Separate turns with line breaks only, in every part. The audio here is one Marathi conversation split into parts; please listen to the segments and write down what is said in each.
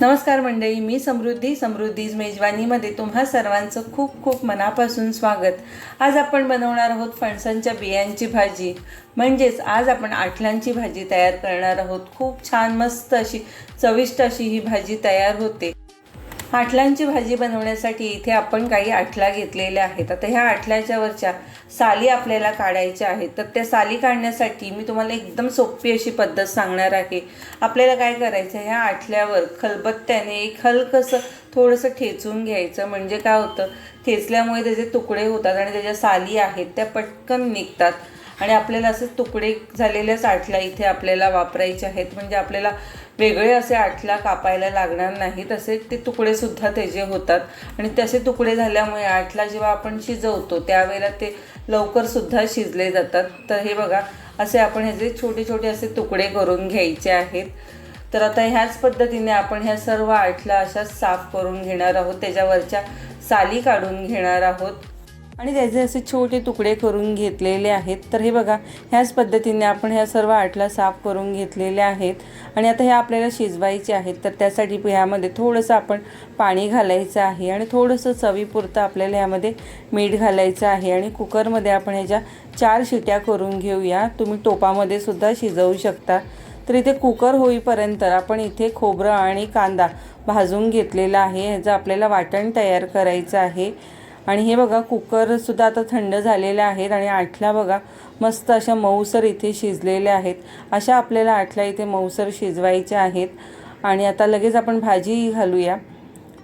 नमस्कार मंडळी मी समृद्धी समृद्धीज मेजवानीमध्ये तुम्हा सर्वांचं खूप खूप मनापासून स्वागत. आज आपण बनवणार आहोत फणसांच्या बियांची भाजी. म्हणजेच आज आपण आठलांची भाजी तयार करणार आहोत. खूप छान मस्त अशी चविष्ट अशी ही भाजी तयार होते. आठलांची भाजी बनवण्यासाठी इथे आपण काही आठला घेतलेल्या आहेत. आता ह्या आठल्याच्यावरच्या साली आपल्याला काढायच्या आहेत. तर त्या साली काढण्यासाठी मी तुम्हाला एकदम सोपी अशी पद्धत सांगणार आहे. आपल्याला काय करायचं ह्या आठल्यावर खलबत्त्याने एक हलकंसं थोडंसं ठेचून घ्यायचं. म्हणजे काय होतं? ठेचल्यामुळे त्याचे तुकडे होतात आणि त्याच्या साली आहेत त्या पटकन निघतात. आणि आपल्याला असे तुकडे झालेल्याच आठला इथे आपल्याला वापरायचे आहेत. म्हणजे आपल्याला वेगळे असे आठला कापायला लागणार नाही. तसे ते तुकडेसुद्धा त्याचे होतात. आणि तसे तुकडे झाल्यामुळे आठला जेव्हा आपण शिजवतो त्यावेळेला ते लवकरसुद्धा शिजले जातात. तर हे बघा असे आपण ह्याचे छोटे छोटे असे तुकडे करून घ्यायचे आहेत. तर आता ह्याच पद्धतीने आपण ह्या सर्व आठला अशा साफ करून घेणार आहोत. त्याच्यावरच्या साली काढून घेणार आहोत. आणि त्याचे असे छोटे तुकडे करून घेतलेले आहेत. तर हे बघा ह्याच पद्धतीने आपण ह्या सर्व आटला साफ करून घेतलेले आहेत. आणि आता हे आपल्याला शिजवायचे आहेत. तर त्यासाठी ह्यामध्ये थोडंसं आपण पाणी घालायचं आहे आणि थोडंसं चवीपुरतं आपल्याला ह्यामध्ये मीठ घालायचं आहे. आणि कुकरमध्ये आपण ह्याच्या चार शिट्या करून घेऊया. तुम्ही टोपामध्ये सुद्धा शिजवू शकता. तर इथे कुकर होईपर्यंत आपण इथे खोबरं आणि कांदा भाजून घेतलेला आहे. ह्याचं आपल्याला वाटण तयार करायचं आहे. आणि हे बघा कुकरसुद्धा आता थंड झालेले आहेत आणि आठल्या बघा मस्त अशा मऊसर इथे शिजलेल्या आहेत. अशा आपल्याला आठल्या इथे मऊसर शिजवायच्या आहेत. आणि आता लगेच आपण भाजी घालूया.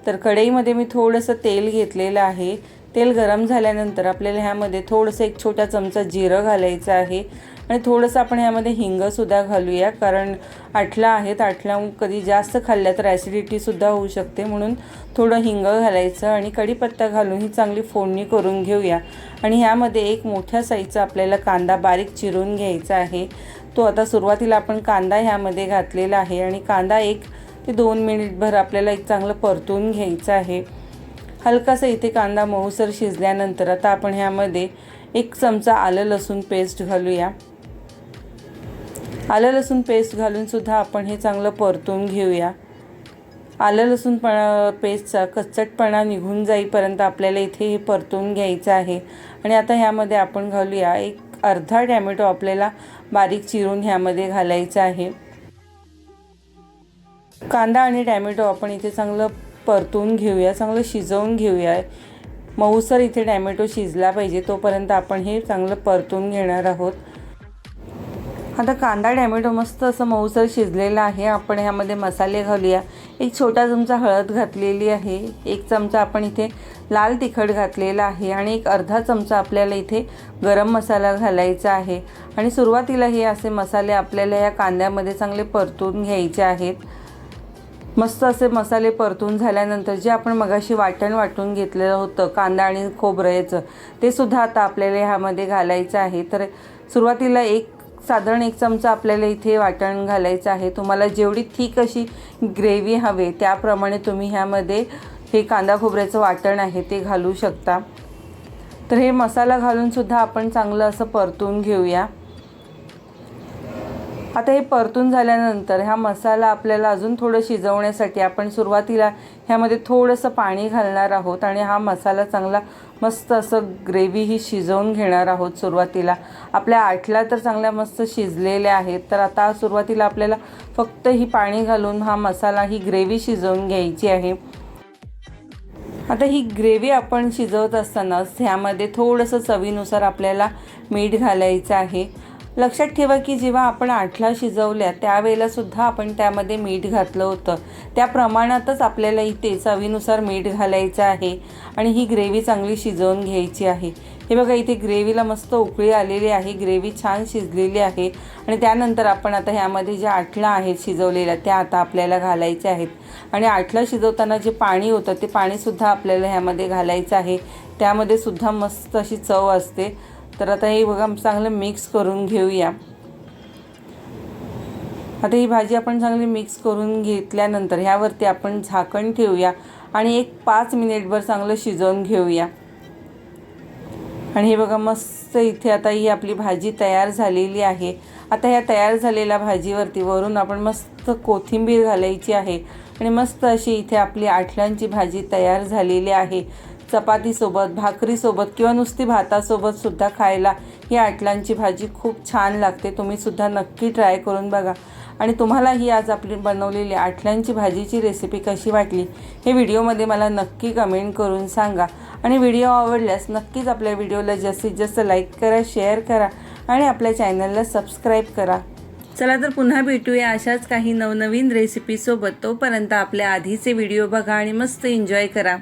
तर कढईमध्ये मी थोडंसं तेल घेतलेलं आहे. तेल गरम झाल्यानंतर आपल्याला ह्यामध्ये थोडंसं एक छोटा चमचा जिरं घालायचं आहे. आणि थोडंसं आपण ह्यामध्ये हिंगसुद्धा घालूया कारण आठला आहेत. आठला कधी जास्त खाल्ल्या तर ॲसिडिटीसुद्धा होऊ शकते. म्हणून थोडं हिंग घालायचं आणि कढीपत्ता घालून ही चांगली फोडणी करून घेऊया. आणि ह्यामध्ये एक मोठ्या साईजचा आपल्याला कांदा बारीक चिरून घ्यायचा आहे. तो आता सुरुवातीला आपण कांदा ह्यामध्ये घातलेला आहे. आणि कांदा एक ते दोन मिनिटभर आपल्याला एक चांगलं परतून घ्यायचं आहे. हलकासा इथे कांदा मऊसर शिजल्यानंतर आता आपण ह्यामध्ये एक चमचा आलं लसूण पेस्ट घालूया. आलं लसूण पेस्ट घालूनसुद्धा आपण हे चांगलं परतून घेऊया. आलं लसूण पण पेस्टचा कच्चटपणा निघून जाईपर्यंत आपल्याला इथे हे परतून घ्यायचं आहे. आणि आता ह्यामध्ये आपण घालूया एक अर्धा टॅमॅटो आपल्याला बारीक चिरून ह्यामध्ये घालायचं आहे. कांदा आणि टॅमॅटो आपण इथे चांगलं परतून घेऊया चांगलं शिजवून घेऊया. मऊसर इथे टॅमॅटो शिजला पाहिजे तोपर्यंत आपण हे चांगलं परतून घेणार आहोत. आता कांदा टॅमॅटो मस्त असं मऊसर शिजलेला आहे. आपण ह्यामध्ये मसाले घालूया. एक छोटा चमचा हळद घातलेली आहे. एक चमचा आपण इथे लाल तिखट घातलेला आहे आणि एक अर्धा चमचा आपल्याला इथे गरम मसाला घालायचा आहे. आणि सुरुवातीला हे असे मसाले आपल्याला या कांद्यामध्ये चांगले परतून घ्यायचे आहेत. मस्त असे मसाले परतून झाल्यानंतर जे आपण मगाशी वाटण वाटून घेतलेलं होतं कांदा आणि खोबरं ते सुद्धा आता आपल्याला ह्यामध्ये घालायचं आहे. तर सुरुवातीला एक साधारण एक चमचा आपल्याला इथे वाटण घालायचं आहे. तुम्हाला जेवढी थिक अशी ग्रेव्ही हवे त्याप्रमाणे तुम्ही ह्यामध्ये हे कांदा खोबऱ्याचं वाटण आहे ते घालू शकता. तर हे मसाला घालूनसुद्धा आपण चांगलं असं परतून घेऊया. आता हे परतून झाल्यानंतर हा मसाला आपल्याला अजून थोडं शिजवण्यासाठी आपण सुरुवातीला ह्यामध्ये थोडंसं पाणी घालणार आहोत आणि हा मसाला चांगला मस्त असं ग्रेव्ही ही शिजवून घेणार आहोत सुरुवातीला. आपल्या आठला तर चांगल्या मस्त शिजलेल्या आहेत तर आता सुरुवातीला आपल्याला फक्त ही पाणी घालून हा मसाला ही ग्रेव्ही शिजवून घ्यायची आहे. आता ही ग्रेव्ही आपण शिजवत असतानाच ह्यामध्ये थोडंसं चवीनुसार आपल्याला मीठ घालायचं आहे. लक्षात ठेवा की जेव्हा आपण आठला शिजवल्या त्यावेळेला सुद्धा आपण त्यामध्ये मीठ घातलं होतं. त्या प्रमाणातच आपल्याला इथे चवीनुसार मीठ घालायचं आहे आणि ही ग्रेव्ही चांगली शिजवून घ्यायची आहे. हे बघा इथे ग्रेव्हीला मस्त उकळी आलेली आहे ग्रेव्ही छान शिजलेली आहे आणि त्यानंतर आपण आता ह्यामध्ये ज्या आठला आहेत शिजवलेल्या त्या आता आपल्याला घालायच्या आहेत. आणि आठला शिजवताना जे पाणी होतं ते पाणीसुद्धा आपल्याला ह्यामध्ये घालायचं आहे. त्यामध्ये सुद्धा मस्त अशी चव असते. तर आता हे बघा चांगलं मिक्स करून घेऊया. आता ही भाजी आपण चांगली मिक्स करून घेतल्यानंतर ह्यावरती आपण झाकण ठेवूया आणि एक पाच मिनिटभर चांगलं शिजवून घेऊया. आणि हे बघा मस्त इथे आता ही आपली भाजी तयार झालेली आहे. आता ह्या तयार झालेल्या भाजीवरती वरून आपण मस्त कोथिंबीर घालायची आहे आणि मस्त अशी इथे आपली आठल्यांची भाजी तयार झालेली आहे. चपातीसोबत भाकरीसोबत किंवा नुसती भातासोबत सुद्धा खायला ही आटलांची भाजी खूप छान लागते. तुम्ही सुद्धा नक्की ट्राय करून बघा. आणि तुम्हाला ही आज आपली बनवलेली आठल्यांची भाजीची रेसिपी कशी वाटली हे व्हिडिओमध्ये मला नक्की कमेंट करून सांगा. आणि व्हिडिओ आवडल्यास नक्कीच आपल्या व्हिडिओला जास्तीत जास्त लाईक करा शेअर करा आणि आपल्या चॅनलला सबस्क्राईब करा. चला तर पुन्हा भेटूया अशाच काही नवनवीन रेसिपीसोबत तोपर्यंत आपल्या आधीचे व्हिडिओ बघा आणि मस्त एन्जॉय करा.